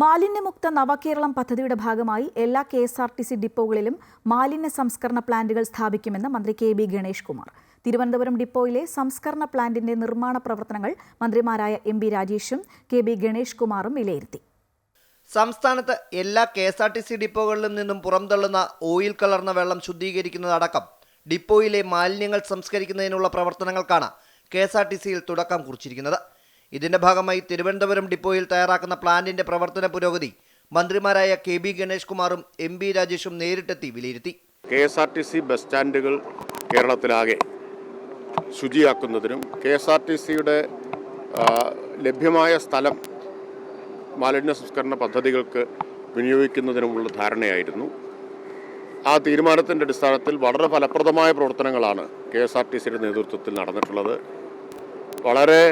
മാലിന്യമുക്ത നവകേരളം പദ്ധതിയുടെ ഭാഗമായി എല്ലാ K S R T C ഡിപ്പോകളിലും മാലിന്യ സംസ്കരണ പ്ലാന്റുകൾ സ്ഥാപിക്കുമെന്ന് മന്ത്രി കെ ബി ഗണേഷ് കുമാർ. തിരുവനന്തപുരം ഡിപ്പോയിലെ സംസ്കരണ പ്ലാന്റിന്റെ നിർമ്മാണ പ്രവർത്തനങ്ങൾ മന്ത്രിമാരായ എം ബി രാജേഷും കെ ബി ഗണേഷ് കുമാറും വിലയിരുത്തി. സംസ്ഥാനത്ത് എല്ലാ K S R T C ഡിപ്പോകളിലും നിന്നും പുറംതള്ളുന്ന ഓയിൽ കലർന്ന വെള്ളം ശുദ്ധീകരിക്കുന്നതടക്കം ഡിപ്പോയിലെ മാലിന്യങ്ങൾ സംസ്കരിക്കുന്നതിനുള്ള പ്രവർത്തനങ്ങൾക്കാണ് കെ എസ് ആർ ടി സിയിൽ തുടക്കം കുറിച്ചിരിക്കുന്നത്. ഇതിന്റെ ഭാഗമായി തിരുവനന്തപുരം ഡിപ്പോയിൽ തയ്യാറാക്കുന്ന പ്ലാന്റിന്റെ പ്രവർത്തന പുരോഗതി മന്ത്രിമാരായ കെ ബി ഗണേഷ് കുമാറും എം ബി രാജേഷും നേരിട്ടെത്തി വിലയിരുത്തി. K S R T C bus സ്റ്റാൻഡുകൾ കേരളത്തിലാകെ ശുചിയാക്കുന്നതിനും കെ എസ് ആർ ടി സിയുടെ ലഭ്യമായ സ്ഥലം മാലിന്യ സംസ്കരണ പദ്ധതികൾക്ക് വിനിയോഗിക്കുന്നതിനുമുള്ള ധാരണയായിരുന്നു. ആ തീരുമാനത്തിന്റെ അടിസ്ഥാനത്തിൽ വളരെ ഫലപ്രദമായ പ്രവർത്തനങ്ങളാണ് കെ എസ് ആർ ടി സിയുടെ നേതൃത്വത്തിൽ നടന്നിട്ടുള്ളത്. വളരെ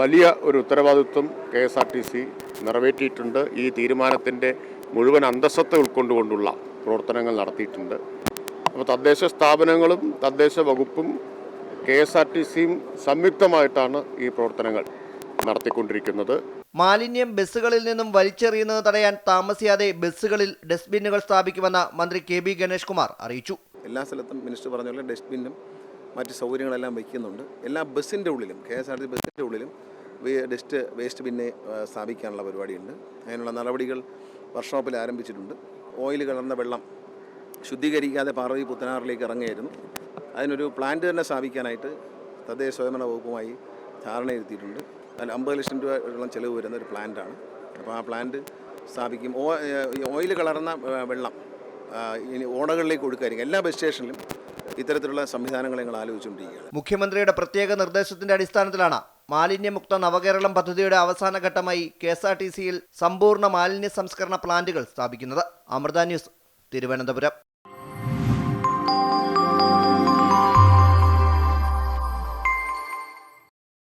വലിയ ഒരു ഉത്തരവാദിത്വം K S R T C നിറവേറ്റിയിട്ടുണ്ട്. ഈ തീരുമാനത്തിന്റെ മുഴുവൻ അന്തസ്സത്തെ ഉൾക്കൊണ്ടുകൊണ്ടുള്ള പ്രവർത്തനങ്ങൾ നടത്തിയിട്ടുണ്ട്. അപ്പോൾ തദ്ദേശ സ്ഥാപനങ്ങളും തദ്ദേശ വകുപ്പും കെ എസ് ആർ ടി സിയും സംയുക്തമായിട്ടാണ് ഈ പ്രവർത്തനങ്ങൾ നടത്തിക്കൊണ്ടിരിക്കുന്നത്. മാലിന്യം ബസ്സുകളിൽ നിന്നും വലിച്ചെറിയുന്നത് തടയാൻ താമസിയാതെ ബസ്സുകളിൽ ഡസ്റ്റ്ബിന്നുകൾ സ്ഥാപിക്കുമെന്ന് മന്ത്രി കെ ബി ഗണേഷ് കുമാർ അറിയിച്ചു. എല്ലാ സ്ഥലത്തും മിനിസ്റ്റർ പറഞ്ഞ പോലെ ഡസ്റ്റ്ബിന്നും മറ്റ് സൗകര്യങ്ങളെല്ലാം വയ്ക്കുന്നുണ്ട്. എല്ലാ ബസ്സിന്റെ ഉള്ളിലും കെ എസ് ആർ ടി ബസ്സിന്റെ ഉള്ളിലും ഡസ്റ്റ് വേസ്റ്റ് ബിന്നെ സ്ഥാപിക്കാനുള്ള പരിപാടിയുണ്ട്. അതിനുള്ള നടപടികൾ വർക്ക്ഷോപ്പിൽ ആരംഭിച്ചിട്ടുണ്ട്. ഓയിൽ കലർന്ന വെള്ളം ശുദ്ധീകരിക്കാതെ പാർവതി പുത്തനാറിലേക്ക് ഇറങ്ങിയായിരുന്നു. അതിനൊരു പ്ലാന്റ് തന്നെ സ്ഥാപിക്കാനായിട്ട് തദ്ദേശ സ്വയംഭരണ വകുപ്പുമായി ധാരണയിരുത്തിയിട്ടുണ്ട് അതിൽ അമ്പത് ലക്ഷം രൂപയോളം ചിലവ് വരുന്ന ഒരു പ്ലാന്റാണ്. അപ്പോൾ ആ പ്ലാന്റ് സ്ഥാപിക്കും. ഓ ഓയിൽ കലർന്ന വെള്ളം ഇനി ഓടകളിലേക്ക് ഒഴുക്കായിരിക്കും എല്ലാ ബസ് സ്റ്റേഷനിലും ഇത്തരത്തിലുള്ള സംവിധാനങ്ങൾ ഞങ്ങൾ ആലോചിച്ചുകൊണ്ടിരിക്കുകയാണ്. മുഖ്യമന്ത്രിയുടെ പ്രത്യേക നിർദ്ദേശത്തിന്റെ അടിസ്ഥാനത്തിലാണ് മാലിന്യമുക്ത നവകേരളം പദ്ധതിയുടെ അവസാന ഘട്ടമായി കെ എസ് ആർ ടി സിയിൽ സമ്പൂർണ മാലിന്യ സംസ്കരണ പ്ലാന്റുകൾ സ്ഥാപിക്കുന്നത്. അമൃത ന്യൂസ് തിരുവനന്തപുരം.